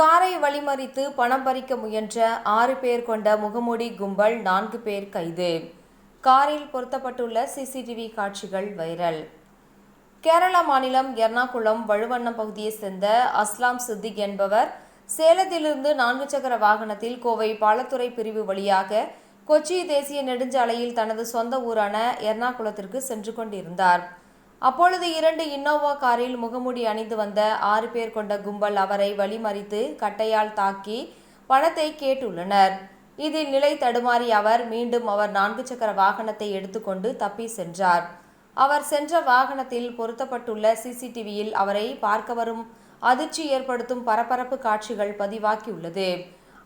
காரை வழிமறித்து பணம் பறிக்க முயன்ற ஆறு பேர் கொண்ட முகமூடி கும்பல் நான்கு பேர் கைது. காரில் பொருத்தப்பட்டுள்ள சிசிடிவி காட்சிகள் வைரல். கேரள மாநிலம் எர்ணாகுளம் வழுவண்ணம் பகுதியைச் சேர்ந்த அஸ்லாம் சித்திக் என்பவர் சேலத்திலிருந்து நான்கு சக்கர வாகனத்தில் கோவை பாலத்துறை பிரிவு வழியாக கொச்சி தேசிய நெடுஞ்சாலையில் தனது சொந்த ஊரான எர்ணாகுளத்திற்கு சென்று கொண்டிருந்தார். அப்பொழுது இரண்டு இன்னோவா காரில் முகமூடி அணிந்து வந்த ஆறு பேர் கொண்ட கும்பல் அவரை வழிமறித்து கட்டையால் தாக்கி பணத்தை கேட்டுள்ளனர். இதில் நிலை தடுமாறி அவர் மீண்டும் அவர் நான்கு சக்கர வாகனத்தை எடுத்துக்கொண்டு தப்பி சென்றார். அவர் சென்ற வாகனத்தில் பொருத்தப்பட்டுள்ள சிசிடிவியில் அவரை பார்க்க வரும் அதிர்ச்சி ஏற்படுத்தும் பரபரப்பு காட்சிகள் பதிவாக்கியுள்ளது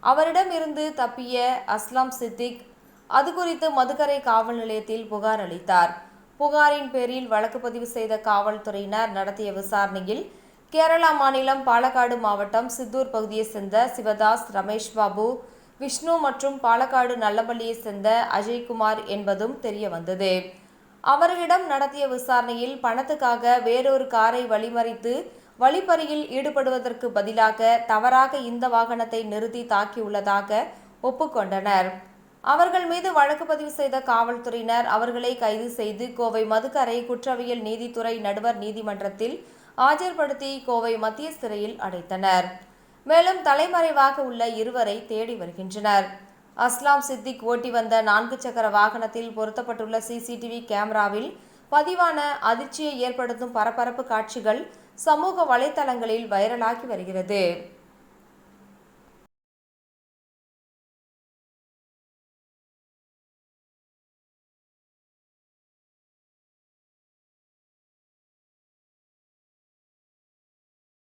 அவரிடம் இருந்து தப்பிய அஸ்லாம் சித்திக் அது குறித்து மதுக்கரை காவல் நிலையத்தில் புகார் அளித்தார். புகாரின் பேரில் வழக்கு பதிவு செய்த காவல்துறையினர் நடத்திய விசாரணையில் கேரளா மாநிலம் பாலக்காடு மாவட்டம் சித்தூர் பகுதியைச் சேர்ந்த சிவதாஸ் ரமேஷ் பாபு விஷ்ணு மற்றும் பாலக்காடு நல்லபள்ளியைச் சேர்ந்த அஜய்குமார் என்பதும் தெரிய வந்தது அவர்களிடம் நடத்திய விசாரணையில் பணத்துக்காக வேறொரு காரை வழிமறித்து வழிப்பறியில் ஈடுபடுவதற்கு பதிலாக தவறாக இந்த வாகனத்தை நிறுத்தி தாக்கியுள்ளதாக ஒப்புக்கொண்டனர். அவர்கள் மீது வழக்கு பதிவு செய்த காவல்துறையினர் அவர்களை கைது செய்து கோவை மதுக்கரை குற்றவியல் நீதித்துறை நடுவர் நீதிமன்றத்தில் ஆஜர்படுத்தி கோவை மத்திய சிறையில் அடைத்தனர். மேலும் தலைமறைவாக உள்ள இருவரை தேடி வருகின்றனர். அஸ்லாம் சித்திக் ஓட்டி வந்த நான்கு சக்கர வாகனத்தில் பொருத்தப்பட்டுள்ள சிசிடிவி கேமராவில் பதிவான அதிர்ச்சியை ஏற்படுத்தும் பரபரப்பு காட்சிகள் சமூக வலைத்தளங்களில் வைரலாகி வருகிறது.